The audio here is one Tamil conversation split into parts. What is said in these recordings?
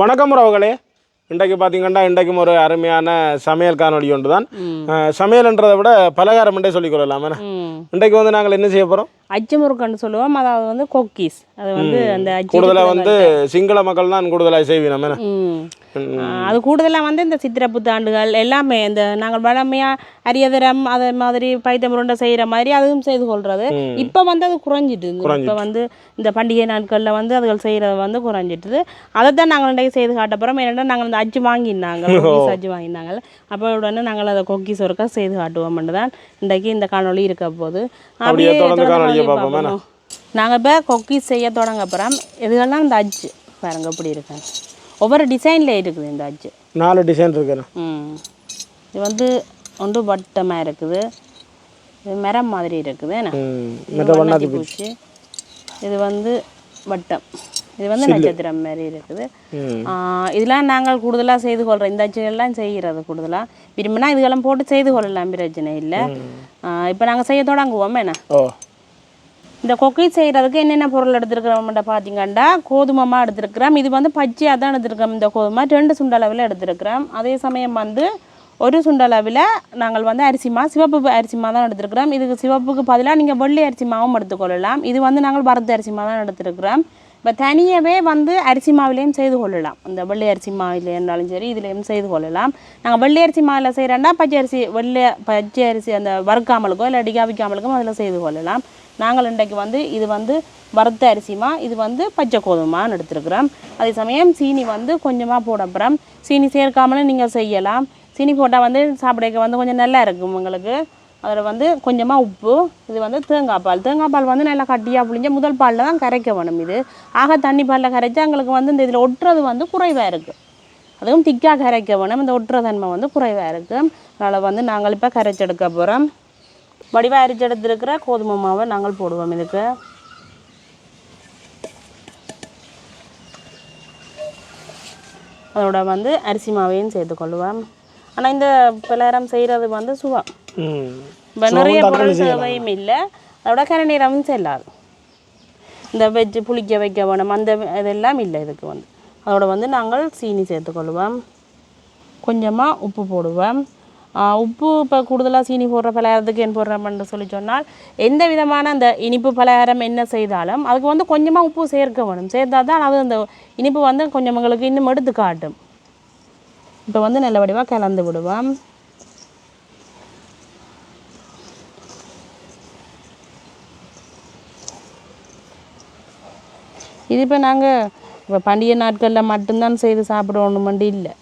வணக்கம் உறவுகளே. இன்றைக்கு பார்த்தீங்கன்னா இன்றைக்கும் ஒரு அருமையான சமையல் காணொளி ஒன்று தான் சமையல்ன்றதை விட பலகாரம் என்றே சொல்லிக் கொள்ளலாம். இன்றைக்கு வந்து நாங்கள் என்ன செய்ய போகிறோம் அச்சு முறுக்குன்னு சொல்லுவோம் அதாவது வந்து கொக்கீஸ் அது வந்து அந்த கூடுதலாக வந்து சிங்கள மக்கள் தான் கூடுதலாக செய்வீங்க நம்ம என்ன? ம். ம். ஆ, அது கூடுதலாக வந்து இந்த சித்திரை புத்தாண்டுகள் எல்லாமே இந்த நாங்கள் வழமையாக அரியதரம் அதே மாதிரி பைத்தம் உருண்டை செய்கிற மாதிரி அதுவும் செய்து கொள்றது. இப்போ வந்து அது குறைஞ்சிட்டு இப்போ வந்து இந்த பண்டிகை நாட்களில் வந்து அதுகள் செய்கிறது வந்து குறைஞ்சிட்டுது. அதை தான் நாங்கள் இன்றைக்கு செய்து காட்ட போகிறோம் ஏன்னா நாங்கள் இந்த அச்சு கொக்கீஸ் அச்சு வாங்கியிருந்தாங்க அப்போ உடனே நாங்கள் அதை கொக்கீஸ் ஒருக்கா செய்து காட்டுவோம்னு தான் இன்றைக்கு இந்த காணொளி இருக்க போது. அப்படியே காணொளியை பார்ப்போம்? நாங்கள் இப்போ கொக்கீஸ் செய்ய தொடங்க அப்புறம் இதுகள்லாம் இந்த அச்சு பாருங்க எப்படி இருக்கு. ஒவ்வொரு டிசைனில் இருக்குது இந்த அச்சு நாலு டிசைன் இருக்குண்ணா ம். இது வந்து ஒன்று வட்டமாக இருக்குது. இது மரம் மாதிரி இருக்குது என்ன பூச்சி. இது வந்து வட்டம். இது வந்து நட்சத்திரம் மாதிரி இருக்குது. இதெல்லாம் நாங்கள் கூடுதலாக செய்து கொள்கிறோம் இந்த அச்சுகள்லாம் செய்கிறது கூடுதலாக விரும்பினா இதுகெல்லாம் போட்டு செய்து கொள்ளலாம். பிரச்சனை இல்லை. இப்போ நாங்கள் செய்ய தொடங்குவோம் என்ன இந்த கொக்கை செய்கிறதுக்கு என்னென்ன பொருள் எடுத்துருக்கிறோம்ன்ற பார்த்தீங்கன்னா கோதுமமாக எடுத்துருக்கிறோம். இது வந்து பச்சையாக தான் எடுத்துருக்கோம் இந்த கோதுமை. ரெண்டு சுண்டளவில் எடுத்துருக்கிறோம். அதே சமயம் வந்து ஒரு சுண்டளவில் நாங்கள் வந்து அரிசிமா சிவப்பு அரிசிமா தான் எடுத்துருக்கிறோம். இதுக்கு சிவப்புக்கு பதிலாக நீங்கள் வெள்ளி அரிசிமாவும் எடுத்துக்கொள்ளலாம். இது வந்து நாங்கள் வறுத்த அரிசிமா தான் எடுத்துருக்கிறோம். இப்போ தனியாகவே வந்து அரிசி மாவிலையும் செய்து கொள்ளலாம். இந்த வெள்ளை அரிசி மாவில் இருந்தாலும் சரி இதுலேயும் செய்து கொள்ளலாம். நாங்கள் வெள்ளை அரிசி மாவில் செய்கிறோன்னா பச்சை அரிசி வெள்ளை பச்சை அரிசி அந்த வறுக்காமலுக்கோ இல்லை அடிக்காவிக்காமலுக்கும் அதில் செய்து கொள்ளலாம். நாங்கள் இன்றைக்கு வந்து இது வந்து வறுத்த அரிசிமா இது வந்து பச்சை கோதுமான்னு எடுத்துருக்குறோம். அதே சமயம் சீனி வந்து கொஞ்சமாக போடப்புறம் சீனி சேர்க்காமலும் நீங்கள் செய்யலாம். சீனி போட்டால் வந்து சாப்பிடக்க வந்து கொஞ்சம் நல்லா இருக்கும் உங்களுக்கு. அதில் வந்து கொஞ்சமாக உப்பு இது வந்து தேங்காய் பால். தேங்காய் பால் வந்து நல்லா கட்டியாக புளிஞ்ச முதல் பாலில் தான் கரைக்க வேணும் இது. ஆக தண்ணி பாலில் கரைச்சா எங்களுக்கு வந்து இந்த இதில் ஒட்டுறது வந்து குறைவாக இருக்குது அதுவும் திக்காக கரைக்க வேணும். இந்த ஒட்டுற தன்மை வந்து குறைவாக இருக்குது அதனால் வந்து நாங்கள் இப்போ கரைச்செடுக்க போகிறோம் வடிவாக அரிச்செடுத்துருக்கிற கோதுமை மாவை நாங்கள் போடுவோம் இதுக்கு. அதோட வந்து அரிசி மாவையும் சேர்த்துக்கொள்ளுவோம் ஆனால் இந்த பலகாரம் செய்கிறது வந்து சுவா. இப்போ நிறைய பொருள் தேவையும் இல்லை. அதோட கரை நேரமும் செல்லாது. இந்த வெஜ்ஜு புளிக்க வைக்க வேணும் அந்த இதெல்லாம் இல்லை இதுக்கு வந்து. அதோட வந்து நாங்கள் சீனி சேர்த்துக்கொள்வோம் கொஞ்சமாக உப்பு போடுவோம். உப்பு இப்போ கூடுதலாக சீனி போடுற பலகாரத்துக்கு என்ன போடுறோம்னு சொல்லி சொன்னால் எந்த விதமான அந்த இனிப்பு பலகாரம் என்ன செய்தாலும் அதுக்கு வந்து கொஞ்சமாக உப்பு சேர்க்க வேணும். சேர்த்தா தான் அது அந்த இனிப்பு வந்து கொஞ்சம் உங்களுக்கு இன்னும் எடுத்து காட்டும். இப்போ வந்து நல்ல வடிவாக கலந்து விடுவோம். இது இப்போ நாங்கள் இப்போ பண்டிகை நாட்களில் மட்டும்தான் செய்து சாப்பிடணுமெண்டு இல்லை.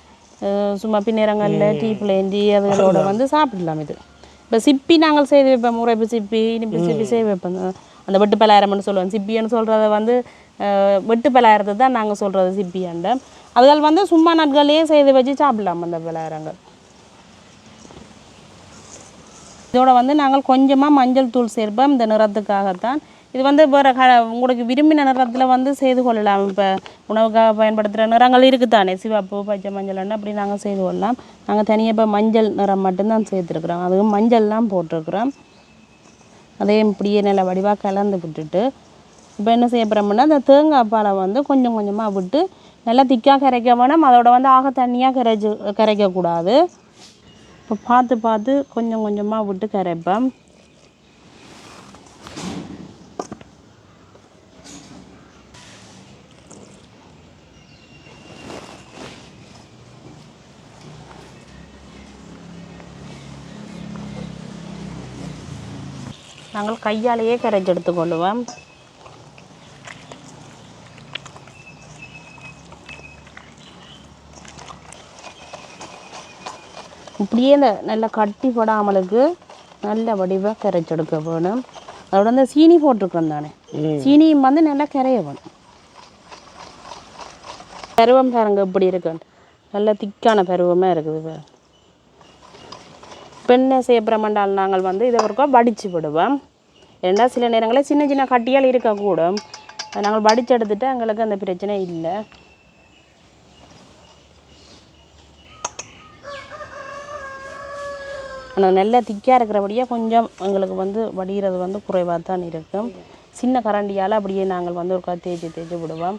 சும்மா பின்னேரங்களில் டீ பிளேண்டி அதுகளோட வந்து சாப்பிடலாம் இது. இப்போ சிப்பி நாங்கள் செய்து வைப்போம் உரைப்பு சிப்பி இனிப்பு சிப்பி செய்து வைப்போம். அந்த வெட்டு பலகாரம்னு சொல்லுவோம் சிப்பின்னு சொல்கிறத வந்து அஹ், வெட்டு பலகாரத்தை தான் நாங்கள் சொல்கிறது சிப்பியாண்ட அதுகள் வந்து சும்மா நாட்கள்லேயே செய்து வச்சு சாப்பிடலாம் அந்த பலகாரங்கள். இதோட வந்து நாங்கள் கொஞ்சமாக மஞ்சள் தூள் சேர்ப்போம். இந்த நிறத்துக்காகத்தான் இது வந்து வேறு க உங்களுக்கு விரும்பின நிறத்தில் வந்து செய்து கொள்ளலாம். இப்போ உணவுக்காக பயன்படுத்துகிற நிறங்கள் இருக்குதானே? சிவப்பு பச்சை மஞ்சள்னு அப்படி நாங்கள் செய்து கொள்ளலாம். நாங்கள் தனியாக இப்போ மஞ்சள் நிறம் மட்டும்தான் சேர்த்துருக்குறோம். அதுவும் மஞ்சள்லாம் போட்டிருக்குறோம். அதையும் இப்படியே நல்ல வடிவாக கலந்து விட்டுட்டு இப்போ என்ன செய்ய போகிறோம்னா அந்த தேங்காய் பாலை வந்து கொஞ்சம் கொஞ்சமாக விட்டு நல்லா திக்காக கரைக்க வேணும். அதோட வந்து ஆக தண்ணியாக கரைச்சி கரைக்கக்கூடாது. இப்போ பார்த்து பார்த்து கொஞ்சம் கொஞ்சமாக விட்டு கரைப்பேன் நாங்கள் கையாலேயே கரைச்சி எடுத்துக்கொள்ளுவோம் இப்படியே இந்த நல்லா கட்டி படாமலுக்கு நல்ல வடிவாக கரைச்செடுக்க வேணும். அதோட அந்த சீனி போட்டிருக்கோம் தானே? சீனியும் வந்து நல்லா கரைய வேணும். பருவம் பாருங்க இப்படி இருக்கு. நல்ல திக்கான பருவமாக இருக்குது பெண்ணை செய்யப்பிரமண்டால் நாங்கள் வந்து இதை ஒருக்கா வடித்து விடுவோம். ஏன்னா சில நேரங்களில் சின்ன சின்ன கட்டியால் இருக்கக்கூடும். நாங்கள் வடித்து எடுத்துட்டு எங்களுக்கு அந்த பிரச்சனை இல்லை. ஆனால் நல்லா திக்காக இருக்கிறபடியே கொஞ்சம் எங்களுக்கு வந்து வடிகிறது வந்து குறைவாக தான் இருக்கும். சின்ன கரண்டியால் அப்படியே நாங்கள் வந்து ஒரு தேய்ச்சி தேய்ச்சி விடுவோம்.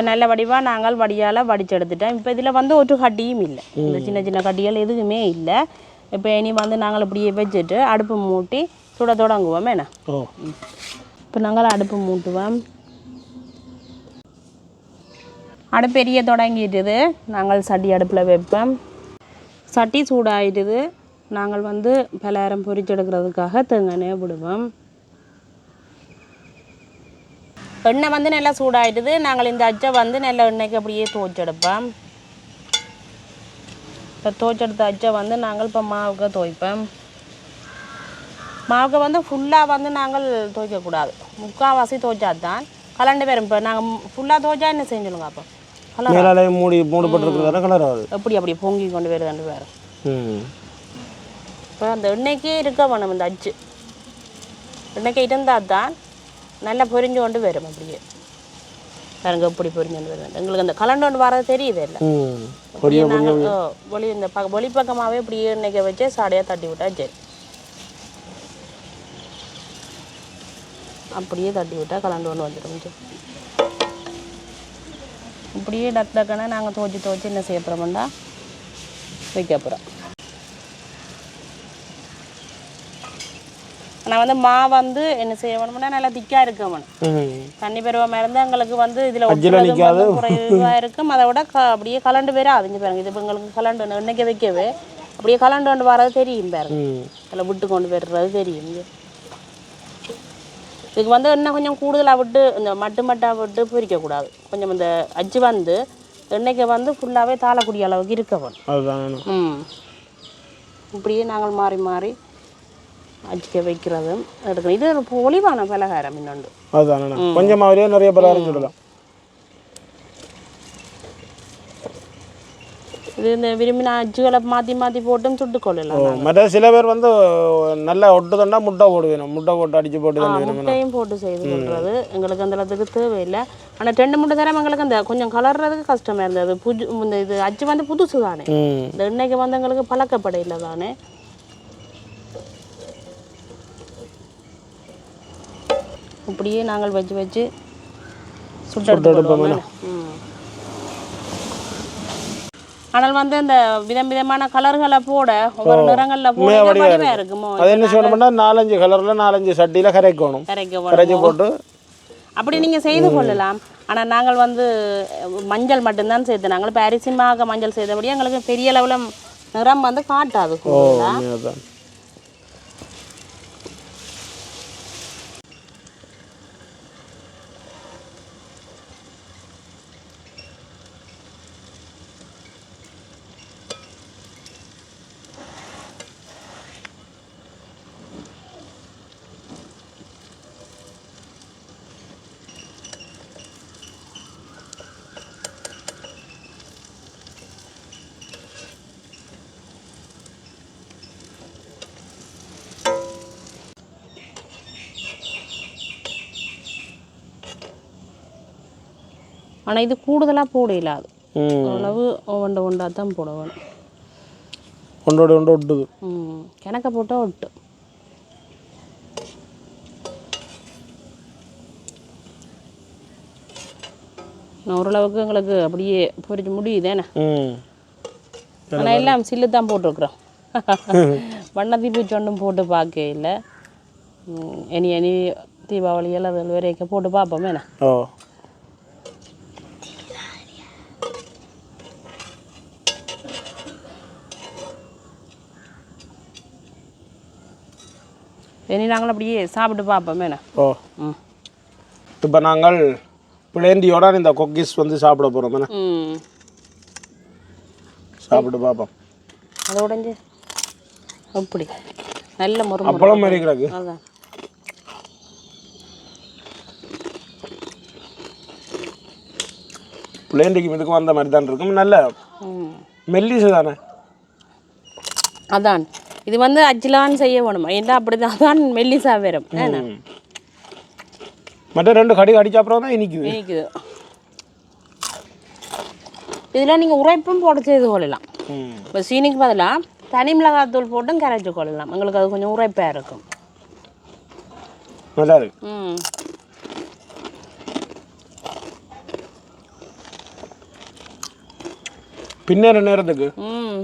இப்போ நல்ல வடிவாக நாங்கள் வடியால் வடிச்சு எடுத்துட்டோம் இப்போ இதில் வந்து ஒரு கட்டியும் இல்லை. இந்த சின்ன சின்ன கட்டிகள் எதுவுமே இல்லை. இப்போ இனி வந்து நாங்கள் இப்படியே வச்சுட்டு அடுப்பு மூட்டி சுட தொடங்குவோம். என்ன? இப்போ நாங்கள் அடுப்பு மூட்டுவோம். அடுப்பு எரிய தொடங்கிட்டுது. நாங்கள் சட்டி அடுப்பில் வைப்போம். சட்டி சூடாயிட்டுது. நாங்கள் வந்து பலகாரம் பொரிச்செடுக்கிறதுக்காக தேங்காய் விடுவோம் எண்ணெய் வந்து நல்லா சூடாயிட்டுது. நாங்கள் இந்த அச்சை வந்து நல்ல எண்ணெய்க்கு அப்படியே துவைச்செடுப்போம். இப்போ துவைச்செடுத்த அச்சை வந்து நாங்கள் இப்போ மாவுக்கு துவைப்போம். மாவுக்கு வந்து ஃபுல்லாக வந்து நாங்கள் துவைக்கக்கூடாது. முக்கால்வாசி துவைச்சாதான் கலண்டு வரும். இப்போ நாங்கள் ஃபுல்லாக துவைச்சா என்ன செஞ்சுடுங்க அப்போ? கலர் மூடி மூடப்பட்டிருக்கிறதால கலர் ஆகுது. எப்படி அப்படி பொங்கி கொண்டு வருதாண்டு வேறு. ம். இப்போ அந்த எண்ணெய்க்கே இருக்க வேணும் இந்த அச்சு எண்ணெய்க்கு இருந்தால் தான் நல்லா பொரிஞ்சு கொண்டு வரும் அப்படியே. பாருங்க எப்படி பொரிஞ்சு கொண்டு வருது எங்களுக்கு அந்த கலண்டு கொண்டு வரது தெரியுது இல்லை. ஒளி இந்த ப ஒளி பக்கமாகவே இப்படி எண்ணெய்க்க வச்சு சாடையாக தட்டி விட்டா சரி. அப்படியே தட்டி விட்டா கலண்டு கொண்டு வந்துடும் சரி. இப்படியே டக் டக்குன்னு நாங்கள் துவச்சி துவச்சி என்ன செய்ய போகிறோம்டா வைக்க போகிறோம் நான் வந்து மா வந்து என்ன செய்ய வேணும்னா நல்லா திக்காக இருக்க வேணும். தண்ணி பருவமாக இருந்தால் எங்களுக்கு வந்து இதில். குறைவாக இருக்கும். அதை விட க அப்படியே கலண்டு வேற அதுங்க பாருங்க. இது எங்களுக்கு கலண்டு எண்ணெய்க்கு வைக்கவே? அப்படியே கலண்டு கொண்டு வரது தெரியும் பாருங்க. அதில் விட்டு கொண்டு வர்றது தெரியும். இதுக்கு வந்து இன்னும் கொஞ்சம் கூடுதலாக விட்டு இந்த மட்டு மட்டாக விட்டு பொரிக்கக்கூடாது கொஞ்சம் இந்த அஜ்ஜு வந்து எண்ணெய்க்கு வந்து ஃபுல்லாகவே தாளக்கூடிய அளவுக்கு இருக்க வேணும். அதுதான் வேணும். ம். இப்படியே நாங்கள் மாறி மாறி அஜிக்க வைக்கிறது எடுக்கணும். இது ஒரு ஒளிவான பலகாரம் இன்னொன்று. அதுதான் வேணும் கொஞ்சமாகவே நிறைய பலகாரம் சுடலாம் இது இந்த விரும்பின அஜுகளை மாற்றி மாற்றி போட்டும் சுட்டு கொள்ளலாம் மற்ற சில பேர் வந்து நல்லா ஒட்டுதண்டா முட்டை போடு வேணும் முட்டை போட்டு அடிச்சு போட்டு முட்டையும் போட்டு செய்து கொள்வது எங்களுக்கு அந்த அளவுக்கு தேவையில்லை. ஆனால் ரெண்டு முட்டை தரம் எங்களுக்கு அந்த கொஞ்சம் கலர்றதுக்கு கஷ்டமாக இருந்தது. புது இந்த இது அச்சு வந்து புதுசு தானே இந்த எண்ணெய்க்கு வந்து எங்களுக்கு பழக்கப்பட இல்லை தானே இப்படியே நாங்கள் வச்சு வச்சு சுட்டு எடுத்துக்கொள்வோம் ம். ஆனால் வந்து இந்த விதம் விதமான கலர்களை போட ஒவ்வொரு நிறங்களில் போட இருக்குமோ? அது என்ன செய்யணும்னா நாலஞ்சு கலரில் நாலஞ்சு சட்டியில் கரைக்கணும் கரைக்க கரைச்சி போட்டு. அப்படி நீங்கள் செய்து கொள்ளலாம். ஆனால் நாங்கள் வந்து மஞ்சள் மட்டும்தான் சேர்த்து நாங்கள் இப்போ அரிசிமாக மஞ்சள் செய்தபடி எங்களுக்கு பெரிய அளவில் நிறம் வந்து காட்டாது ஆனால் இது கூடுதலாக போட இல்லாது அளவு ஒன்று ஒன்றா தான் போட வேணும் ஒன்றோட ஒன்று ஒட்டுது. ம். கிணக்க போட்டால் ஒட்டு. ஓரளவுக்கு எங்களுக்கு அப்படியே பொரிச்சு முடியுதேண்ணே ஆனால் எல்லாம் சில்லு தான் போட்டிருக்குறோம். வண்ணத்தி பூச்சி ஒன்றும் போட்டு பார்க்க இல்லை. இனி இனி தீபாவளி எல்லாம் வரைக்கும் போட்டு பார்ப்போமே ஓ. இனி நாங்கள் அப்படியே சாப்பிட்டு பார்ப்போமே ஓ. ம். இப்போ நாங்கள் பிளேண்டியோட இந்த கொக்கீஸ் வந்து சாப்பிட போகிறோம் ம். சாப்பிட்டு பார்ப்போம். அதை உடஞ்சி. அப்படி. நல்ல முறை அப்பளம் மாதிரி கிடக்கு. அதான். பிளேண்டிக்கு இதுக்கும் வந்த மாதிரி தான் இருக்கும். நல்ல மெல்லிசு தானே? அதான். இது வந்து அஜிலான்னு செய்ய வேணுமா? ஏன்னா அப்படி தான் மெல்லிசா வரும். மற்ற ரெண்டு கடி அடிச்ச அப்புறம் தான் இனிக்குது. இனிக்குது. இதில் நீங்கள் உரைப்பும் போட்டு செய்து கொள்ளலாம். இப்போ சீனிக்கு பதிலாக தனி மிளகாத்தூள் போட்டும் கரைச்சி கொள்ளலாம். எங்களுக்கு அது கொஞ்சம் உரைப்பாக இருக்கும். நல்லா இருக்கு. ம். பின்னேற நேரத்துக்கு ம்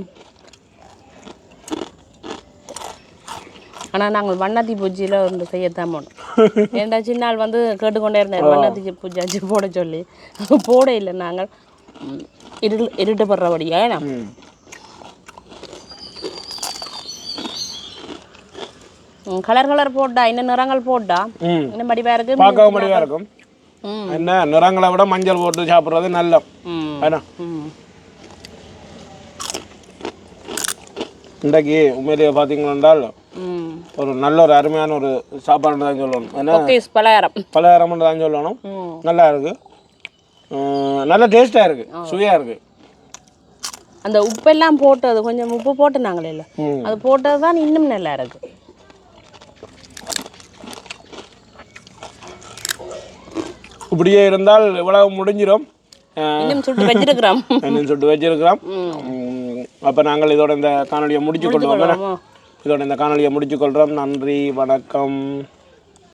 ஆனால் நாங்கள் வண்ணாத்தி பூஜையில் வந்து செய்யத்தான் போனோம். ஏன்டா சின்ன நாள் வந்து கேட்டுக்கொண்டே இருந்தார். வண்ணாத்தி பூஜை போட சொல்லி. போட இல்லை நாங்கள். இருள் இருட்டுப்படுறபடியா ஏன்னா? கலர் கலர் போட்டா இன்னும் நிறங்கள் போட்டா இன்னும் மடிவாக இருக்கு? பார்க்கவும் முடியா இருக்கும். என்ன நிறங்களை விட மஞ்சள் போட்டு சாப்பிட்றது நல்ல இன்றைக்கு உண்மையிலேயே பார்த்தீங்கன்னால் ம் ஒரு நல்ல ஒரு அருமையான ஒரு சாப்பாடு தான் சொல்லணும். ஏன்னா பலகாரம். பலகாரம் தான் சொல்லணும். நல்லா இருக்கு. நல்ல டேஸ்ட்டாக இருக்கு. சுவையாக இருக்கு. அந்த உப்பெல்லாம் போட்டது கொஞ்சம் உப்பு போட்டு நாங்களே இல்லை அது போட்டது தான் இன்னும் நல்லா இருக்கு. இப்படியே இருந்தால் இவ்வளவு முடிஞ்சிடும் இன்னும் சுட்டு வச்சிருக்கிறோம். என்னன்னு சொல்லிட்டு வச்சிருக்கிறோம். அப்போ நாங்கள் இதோட இந்த காணொலியை முடிச்சு கொள்வோம். ஆமா. இதோட இந்த காணொலியை முடிச்சுக்கொள்கிறோம் நன்றி வணக்கம்.